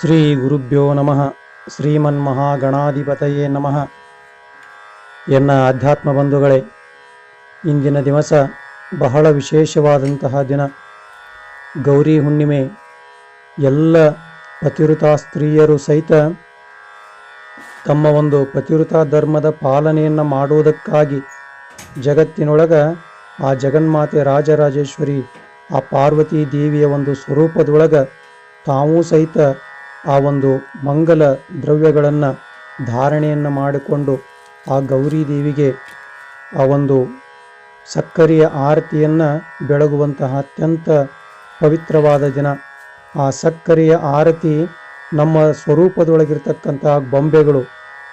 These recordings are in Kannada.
ಶ್ರೀ ಗುರುಭ್ಯೋ ನಮಃ. ಶ್ರೀಮನ್ಮಹಾಗಣಾಧಿಪತಯೇ ನಮಃ. ಎನ್ನ ಆಧ್ಯಾತ್ಮ ಬಂಧುಗಳೇ, ಇಂದಿನ ದಿವಸ ಬಹಳ ವಿಶೇಷವಾದಂತಹ ದಿನ. ಗೌರಿ ಹುಣ್ಣಿಮೆ, ಎಲ್ಲ ಪತಿವೃತ ಸ್ತ್ರೀಯರು ಸಹಿತ ತಮ್ಮ ಒಂದು ಪತಿವೃತ ಧರ್ಮದ ಪಾಲನೆಯನ್ನು ಮಾಡುವುದಕ್ಕಾಗಿ ಜಗತ್ತಿನೊಳಗ ಆ ಜಗನ್ಮಾತೆ ರಾಜರಾಜೇಶ್ವರಿ, ಆ ಪಾರ್ವತಿ ದೇವಿಯ ಒಂದು ಸ್ವರೂಪದೊಳಗ ತಾವೂ ಸಹಿತ ಆ ಒಂದು ಮಂಗಲ ದ್ರವ್ಯಗಳನ್ನು ಧಾರಣೆಯನ್ನು ಮಾಡಿಕೊಂಡು ಆ ಗೌರಿ ದೇವಿಗೆ ಆ ಒಂದು ಸಕ್ಕರೆಯ ಆರತಿಯನ್ನು ಬೆಳಗುವಂತಹ ಅತ್ಯಂತ ಪವಿತ್ರವಾದ ದಿನ. ಆ ಸಕ್ಕರೆಯ ಆರತಿ ನಮ್ಮ ಸ್ವರೂಪದೊಳಗಿರ್ತಕ್ಕಂತಹ ಬೊಂಬೆಗಳು,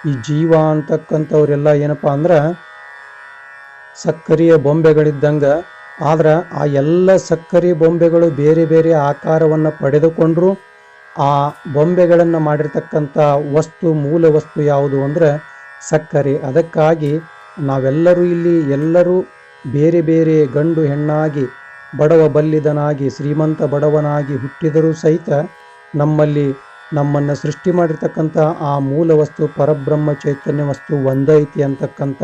ಈ ಜೀವ ಅಂತಕ್ಕಂಥವರೆಲ್ಲ ಏನಪ್ಪ ಅಂದ್ರೆ ಸಕ್ಕರೆಯ ಬೊಂಬೆಗಳಿದ್ದಂಗೆ, ಆದ್ರೆ ಆ ಎಲ್ಲ ಸಕ್ಕರೆ ಬೊಂಬೆಗಳು ಬೇರೆ ಬೇರೆ ಆಕಾರವನ್ನು ಪಡೆದುಕೊಂಡ್ರು. ಆ ಬೊಂಬೆಗಳನ್ನು ಮಾಡಿರ್ತಕ್ಕಂಥ ವಸ್ತು, ಮೂಲ ವಸ್ತು ಯಾವುದು ಅಂದ್ರೆ ಸಕ್ಕರೆ. ಅದಕ್ಕಾಗಿ ನಾವೆಲ್ಲರೂ ಇಲ್ಲಿ ಎಲ್ಲರೂ ಬೇರೆ ಬೇರೆ ಗಂಡು ಹೆಣ್ಣಾಗಿ, ಬಡವ ಬಲ್ಲಿದನಾಗಿ, ಶ್ರೀಮಂತ ಬಡವನಾಗಿ ಹುಟ್ಟಿದರೂ ಸಹಿತ ನಮ್ಮಲ್ಲಿ ನಮ್ಮನ್ನು ಸೃಷ್ಟಿ ಮಾಡಿರ್ತಕ್ಕಂಥ ಆ ಮೂಲ ವಸ್ತು, ಪರಬ್ರಹ್ಮ ಚೈತನ್ಯ ವಸ್ತು ಒಂದೈತಿ ಅಂತಕ್ಕಂಥ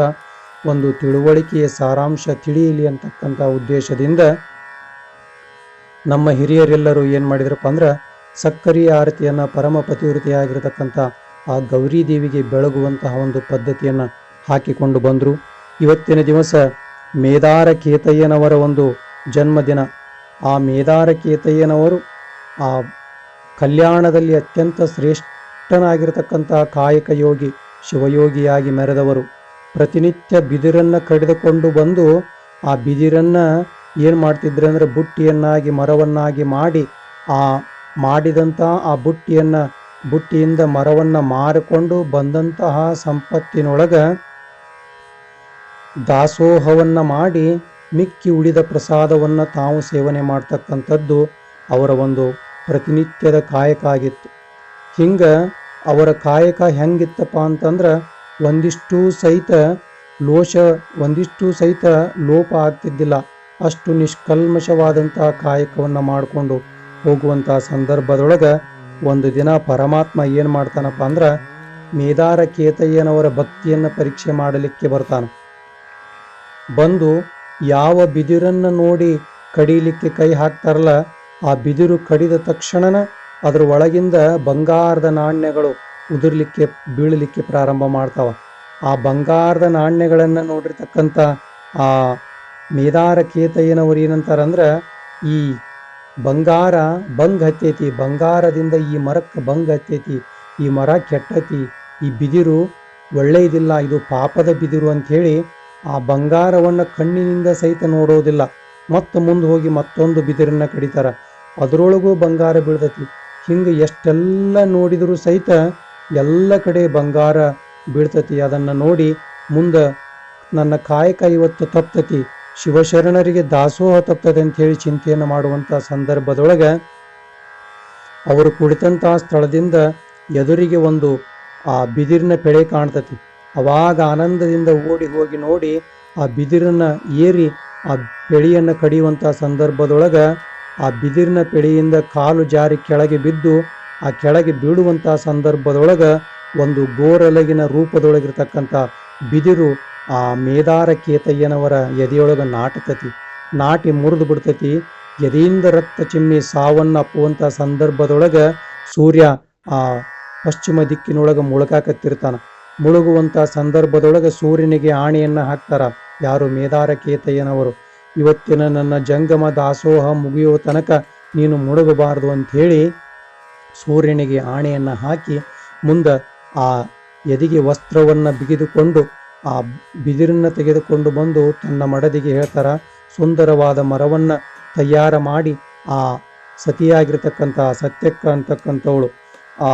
ಒಂದು ತಿಳುವಳಿಕೆಯ ಸಾರಾಂಶ ತಿಳಿಯಲಿ ಅಂತಕ್ಕಂಥ ಉದ್ದೇಶದಿಂದ ನಮ್ಮ ಹಿರಿಯರೆಲ್ಲರೂ ಏನು ಮಾಡಿದ್ರಪ್ಪ ಅಂದ್ರೆ ಸಕ್ಕರೆ ಆರತಿಯನ್ನು ಪರಮ ಪತಿವೃತಿಯಾಗಿರತಕ್ಕಂಥ ಆ ಗೌರಿ ದೇವಿಗೆ ಬೆಳಗುವಂತಹ ಒಂದು ಪದ್ಧತಿಯನ್ನು ಹಾಕಿಕೊಂಡು ಬಂದರು. ಇವತ್ತಿನ ದಿವಸ ಮೇದಾರ ಕೇತಯ್ಯನವರ ಒಂದು ಜನ್ಮದಿನ. ಆ ಮೇದಾರ ಕೇತಯ್ಯನವರು ಆ ಕಲ್ಯಾಣದಲ್ಲಿ ಅತ್ಯಂತ ಶ್ರೇಷ್ಠನಾಗಿರತಕ್ಕಂಥ ಕಾಯಕ ಯೋಗಿ, ಶಿವಯೋಗಿಯಾಗಿ ಮೆರೆದವರು. ಪ್ರತಿನಿತ್ಯ ಬಿದಿರನ್ನು ಕಡಿದುಕೊಂಡು ಬಂದು ಆ ಬಿದಿರನ್ನು ಏನು ಮಾಡ್ತಿದ್ರೆ ಅಂದರೆ ಬುಟ್ಟಿಯನ್ನಾಗಿ ಮರವನ್ನಾಗಿ ಮಾಡಿ ಆ ಮಾಡಿದಂಥ ಆ ಬುಟ್ಟಿಯನ್ನು, ಬುಟ್ಟಿಯಿಂದ ಮರವನ್ನು ಮಾರಿಕೊಂಡು ಬಂದಂತಹ ಸಂಪತ್ತಿನೊಳಗ ದಾಸೋಹವನ್ನು ಮಾಡಿ ಮಿಕ್ಕಿ ಉಳಿದ ಪ್ರಸಾದವನ್ನು ತಾವು ಸೇವನೆ ಮಾಡ್ತಕ್ಕಂಥದ್ದು ಅವರ ಒಂದು ಪ್ರತಿನಿತ್ಯದ ಕಾಯಕ ಆಗಿತ್ತು. ಹಿಂಗೆ ಅವರ ಕಾಯಕ ಹೆಂಗಿತ್ತಪ್ಪ ಅಂತಂದ್ರೆ ಒಂದಿಷ್ಟು ಸಹಿತ ಲೋಷ, ಒಂದಿಷ್ಟು ಸಹಿತ ಲೋಪ ಆಗ್ತಿದ್ದಿಲ್ಲ. ಅಷ್ಟು ನಿಷ್ಕಲ್ಮಶವಾದಂತಹ ಕಾಯಕವನ್ನು ಮಾಡಿಕೊಂಡು ಹೋಗುವಂತಹ ಸಂದರ್ಭದೊಳಗೆ ಒಂದು ದಿನ ಪರಮಾತ್ಮ ಏನು ಮಾಡ್ತಾನಪ್ಪ ಅಂದ್ರೆ ಮೇದಾರ ಕೇತಯ್ಯನವರ ಭಕ್ತಿಯನ್ನು ಪರೀಕ್ಷೆ ಮಾಡಲಿಕ್ಕೆ ಬರ್ತಾನೆ. ಬಂದು ಯಾವ ಬಿದಿರನ್ನು ನೋಡಿ ಕಡಿಲಿಕ್ಕೆ ಕೈ ಹಾಕ್ತಾರಲ್ಲ, ಆ ಬಿದಿರು ಕಡಿದ ತಕ್ಷಣನ ಅದರ ಒಳಗಿಂದ ಬಂಗಾರದ ನಾಣ್ಯಗಳು ಉದುರ್ಲಿಕ್ಕೆ, ಬೀಳಲಿಕ್ಕೆ ಪ್ರಾರಂಭ ಮಾಡ್ತಾವ. ಆ ಬಂಗಾರದ ನಾಣ್ಯಗಳನ್ನು ನೋಡಿರ್ತಕ್ಕಂಥ ಆ ಮೇದಾರ ಕೇತಯ್ಯನವರು ಏನಂತಾರಂದ್ರೆ, ಈ ಬಂಗಾರ ಬಂಗ್ ಹತ್ತೈತಿ, ಬಂಗಾರದಿಂದ ಈ ಮರಕ್ಕೆ ಬಂಗ್ ಹತ್ತೈತಿ, ಈ ಮರ ಕೆಟ್ಟತಿ, ಈ ಬಿದಿರು ಒಳ್ಳೆಯದಿಲ್ಲ ಇದು ಪಾಪದ ಬಿದಿರು ಅಂಥೇಳಿ ಆ ಬಂಗಾರವನ್ನು ಕಣ್ಣಿನಿಂದ ಸಹಿತ ನೋಡೋದಿಲ್ಲ. ಮತ್ತೆ ಮುಂದೆ ಹೋಗಿ ಮತ್ತೊಂದು ಬಿದಿರನ್ನ ಕಡಿತಾರ. ಅದರೊಳಗೂ ಬಂಗಾರ ಬೀಳ್ತತಿ. ಹಿಂಗೆ ಎಷ್ಟೆಲ್ಲ ನೋಡಿದರೂ ಸಹಿತ ಎಲ್ಲ ಕಡೆ ಬಂಗಾರ ಬೀಳ್ತತಿ. ಅದನ್ನು ನೋಡಿ ಮುಂದೆ ನನ್ನ ಕಾಯಕ ಇವತ್ತು ತಪ್ತತಿ. ಶಿವಶರಣರಿಗೆ ದಾಸೋಹ ತಪ್ತದೆ ಅಂತ ಹೇಳಿ ಚಿಂತೆಯನ್ನು ಮಾಡುವಂಥ ಸಂದರ್ಭದೊಳಗೆ ಅವರು ಕುಳಿತಂತಹ ಸ್ಥಳದಿಂದ ಎದುರಿಗೆ ಒಂದು, ಆ ಬಿದಿರಿನ ಪೆಳೆ ಕಾಣ್ತತಿ. ಅವಾಗ ಆನಂದದಿಂದ ಓಡಿ ಹೋಗಿ ನೋಡಿ ಆ ಬಿದಿರನ್ನ ಏರಿ ಆ ಬೆಳೆಯನ್ನು ಕಡಿಯುವಂಥ ಸಂದರ್ಭದೊಳಗೆ ಆ ಬಿದಿರಿನ ಪೆಳೆಯಿಂದ ಕಾಲು ಜಾರಿ ಕೆಳಗೆ ಬಿದ್ದು ಆ ಕೆಳಗೆ ಬೀಳುವಂಥ ಸಂದರ್ಭದೊಳಗೆ ಒಂದು ಗೋರಲಗಿನ ರೂಪದೊಳಗಿರ್ತಕ್ಕಂಥ ಬಿದಿರು ಆ ಮೇದಾರ ಕೇತಯ್ಯನವರ ಎದೆಯೊಳಗೆ ನಾಟತತಿ ನಾಟಿ ಮುರಿದು ಬಿಡ್ತತಿ. ಎದೆಯಿಂದ ರಕ್ತ ಚಿಮ್ಮಿ ಸಾವನ್ನಪ್ಪುವಂಥ ಸಂದರ್ಭದೊಳಗೆ ಸೂರ್ಯ ಆ ಪಶ್ಚಿಮ ದಿಕ್ಕಿನೊಳಗೆ ಮುಳುಗಾಕತ್ತಿರ್ತಾನ. ಮುಳುಗುವಂಥ ಸಂದರ್ಭದೊಳಗೆ ಸೂರ್ಯನಿಗೆ ಆಣೆಯನ್ನು ಹಾಕ್ತಾರ. ಯಾರು ಮೇದಾರ ಕೇತಯ್ಯನವರು ಇವತ್ತಿನ ನನ್ನ ಜಂಗಮ ದಾಸೋಹ ಮುಗಿಯುವ ತನಕ ನೀನು ಮುಳುಗಬಾರದು ಅಂಥೇಳಿ ಸೂರ್ಯನಿಗೆ ಆಣೆಯನ್ನು ಹಾಕಿ ಮುಂದೆ ಆ ಎದಿಗೆ ವಸ್ತ್ರವನ್ನು ಬಿಗಿದುಕೊಂಡು ಆ ಬಿದಿರನ್ನು ತೆಗೆದುಕೊಂಡು ಬಂದು ತನ್ನ ಮಡದಿಗೆ ಹೇಳ್ತಾರ, ಸುಂದರವಾದ ಮರವನ್ನು ತಯಾರ ಮಾಡಿ, ಆ ಸತಿಯಾಗಿರ್ತಕ್ಕಂಥ ಸತ್ಯಕ್ಕ ಅಂತಕ್ಕಂಥವಳು ಆ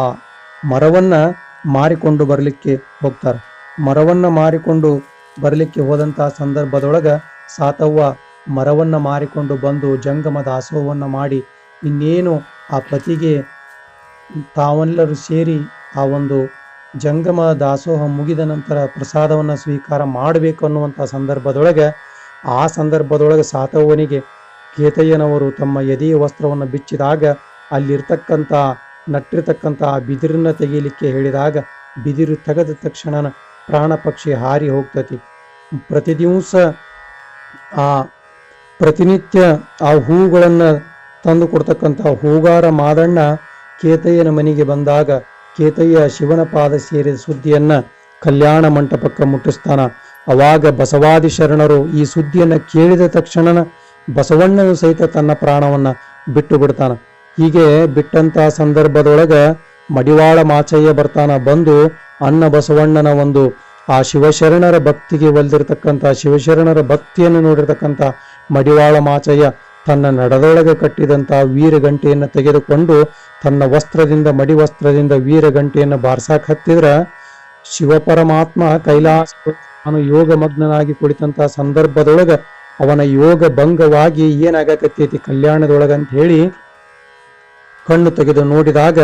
ಮರವನ್ನು ಮಾರಿಕೊಂಡು ಬರಲಿಕ್ಕೆ ಹೋಗ್ತಾರೆ. ಮರವನ್ನು ಮಾರಿಕೊಂಡು ಬರಲಿಕ್ಕೆ ಹೋದಂತಹ ಸಂದರ್ಭದೊಳಗೆ ಸಾತವ್ವ ಮರವನ್ನು ಮಾರಿಕೊಂಡು ಬಂದು ಜಂಗಮ ದಾಸೋಹವನ್ನು ಮಾಡಿ, ಇನ್ನೇನು ಆ ಪತಿಗೆ ತಾವೆಲ್ಲರೂ ಸೇರಿ ಆ ಒಂದು ಜಂಗಮ ದಾಸೋಹ ಮುಗಿದ ನಂತರ ಪ್ರಸಾದವನ್ನು ಸ್ವೀಕಾರ ಮಾಡಬೇಕು ಅನ್ನುವಂಥ ಸಂದರ್ಭದೊಳಗೆ, ಆ ಸಂದರ್ಭದೊಳಗೆ ಸಾತವನಿಗೆ ಕೇತಯ್ಯನವರು ತಮ್ಮ ಎದೆಯ ವಸ್ತ್ರವನ್ನು ಬಿಚ್ಚಿದಾಗ, ಅಲ್ಲಿರ್ತಕ್ಕಂಥ, ನಟ್ಟಿರ್ತಕ್ಕಂಥ ಆ ಬಿದಿರನ್ನ ಹೇಳಿದಾಗ, ಬಿದಿರು ತೆಗೆದ ತಕ್ಷಣ ಪ್ರಾಣ ಪಕ್ಷಿ ಹಾರಿ ಹೋಗ್ತತಿ. ಪ್ರತಿ ದಿವಸ ಆ ಪ್ರತಿನಿತ್ಯ ಆ ಹೂಗಳನ್ನು ತಂದು ಕೊಡ್ತಕ್ಕಂಥ ಹೂಗಾರ ಮಾದಣ್ಣ ಕೇತಯ್ಯನ ಮನೆಗೆ ಬಂದಾಗ ಕೇತಯ್ಯ ಶಿವನ ಪಾದ ಸೇರಿದ ಸುದ್ದಿಯನ್ನ ಕಲ್ಯಾಣ ಮಂಟಪಕ್ಕೆ ಮುಟ್ಟಿಸ್ತಾನ. ಅವಾಗ ಬಸವಾದಿ ಶರಣರು ಈ ಸುದ್ದಿಯನ್ನ ಕೇಳಿದ ತಕ್ಷಣ ಬಸವಣ್ಣನು ಸಹಿತ ತನ್ನ ಪ್ರಾಣವನ್ನ ಬಿಟ್ಟು ಬಿಡ್ತಾನ. ಹೀಗೆ ಬಿಟ್ಟಂತ ಸಂದರ್ಭದೊಳಗ ಮಡಿವಾಳ ಮಾಚಯ್ಯ ಬರ್ತಾನ. ಬಂದು ಅನ್ನ ಬಸವಣ್ಣನ ಒಂದು ಆ ಶಿವಶರಣರ ಭಕ್ತಿಗೆ ಒಲ್ದಿರತಕ್ಕಂಥ ಶಿವಶರಣರ ಭಕ್ತಿಯನ್ನು ನೋಡಿರ್ತಕ್ಕಂಥ ಮಡಿವಾಳ ಮಾಚಯ್ಯ ತನ್ನ ನಡದೊಳಗೆ ಕಟ್ಟಿದಂಥ ವೀರಗಂಟೆಯನ್ನು ತೆಗೆದುಕೊಂಡು ತನ್ನ ವಸ್ತ್ರದಿಂದ, ಮಡಿ ವಸ್ತ್ರದಿಂದ ವೀರಗಂಟೆಯನ್ನು ಬಾರ್ಸಾಕ್ ಹತ್ತಿದ್ರ ಶಿವಪರಮಾತ್ಮ ಕೈಲಾಸ ಅವನು ಯೋಗ ಮಗ್ನನಾಗಿ ಕುಳಿತಂತ ಸಂದರ್ಭದೊಳಗ ಅವನ ಯೋಗ ಭಂಗವಾಗಿ ಏನಾಗಕತ್ತೈತಿ ಕಲ್ಯಾಣದೊಳಗ ಅಂತ ಹೇಳಿ ಕಣ್ಣು ತೆಗೆದು ನೋಡಿದಾಗ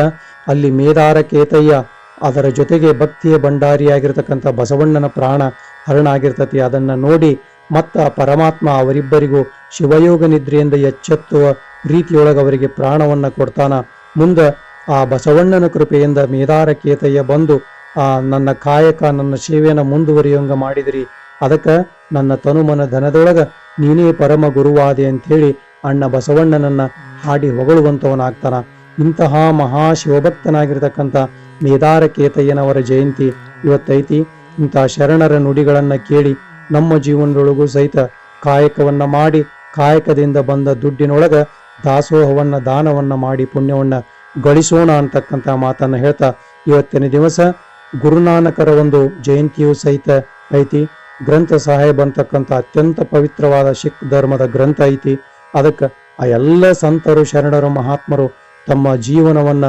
ಅಲ್ಲಿ ಮೇದಾರ ಕೇತಯ್ಯ ಅದರ ಜೊತೆಗೆ ಭಕ್ತಿಯ ಭಂಡಾರಿಯಾಗಿರ್ತಕ್ಕಂಥ ಬಸವಣ್ಣನ ಪ್ರಾಣ ಹರಣ ಆಗಿರ್ತತಿ ಅದನ್ನ ನೋಡಿ ಮತ್ತ ಪರಮಾತ್ಮ ಅವರಿಬ್ಬರಿಗೂ ಶಿವಯೋಗ ನಿದ್ರೆಯಿಂದ ಎಚ್ಚೆತ್ತುವ ರೀತಿಯೊಳಗೆ ಅವರಿಗೆ ಪ್ರಾಣವನ್ನ ಕೊಡ್ತಾನ. ಮುಂದೆ ಆ ಬಸವಣ್ಣನ ಕೃಪೆಯಿಂದ ಮೇದಾರ ಕೇತಯ್ಯ ಬಂದು, ಆ ನನ್ನ ಕಾಯಕ ನನ್ನ ಸೇವೆಯನ್ನು ಮುಂದುವರಿಯೋಂಗ ಮಾಡಿದಿರಿ. ಅದಕ್ಕೆ ನನ್ನ ತನುಮನ ಧನದೊಳಗ ನೀನೇ ಪರಮ ಗುರುವಾದೆ ಅಂಥೇಳಿ ಅಣ್ಣ ಬಸವಣ್ಣನನ್ನ ಹಾಡಿ ಹೊಗಳುವಂತವನಾಗ್ತಾನ. ಇಂತಹ ಮಹಾ ಶಿವಭಕ್ತನಾಗಿರ್ತಕ್ಕಂಥ ಮೇದಾರ ಕೇತಯ್ಯನವರ ಜಯಂತಿ ಇವತ್ತೈತಿ. ಇಂತಹ ಶರಣರ ನುಡಿಗಳನ್ನು ಕೇಳಿ ನಮ್ಮ ಜೀವನದೊಳಗೂ ಸಹಿತ ಕಾಯಕವನ್ನು ಮಾಡಿ, ಕಾಯಕದಿಂದ ಬಂದ ದುಡ್ಡಿನೊಳಗೆ ದಾಸೋಹವನ್ನ, ದಾನವನ್ನ ಮಾಡಿ, ಪುಣ್ಯವನ್ನ ಗಳಿಸೋಣ ಅಂತಕ್ಕಂಥ ಮಾತನ್ನ ಹೇಳ್ತಾ ಇವತ್ತಿನ ದಿವಸ ಗುರುನಾನಕರ ಒಂದು ಜಯಂತಿಯೂ ಸಹಿತ ಐತಿ. ಗ್ರಂಥ ಸಾಹೇಬ್ ಅಂತಕ್ಕಂಥ ಅತ್ಯಂತ ಪವಿತ್ರವಾದ ಸಿಖ್ ಧರ್ಮದ ಗ್ರಂಥ ಐತಿ. ಅದಕ್ಕೆ ಆ ಎಲ್ಲ ಸಂತರು, ಶರಣರು, ಮಹಾತ್ಮರು ತಮ್ಮ ಜೀವನವನ್ನ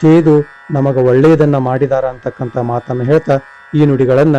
ತೇದು ನಮಗೆ ಒಳ್ಳೆಯದನ್ನ ಮಾಡಿದಾರ ಅಂತಕ್ಕಂಥ ಮಾತನ್ನು ಹೇಳ್ತಾ ಈ ನುಡಿಗಳನ್ನ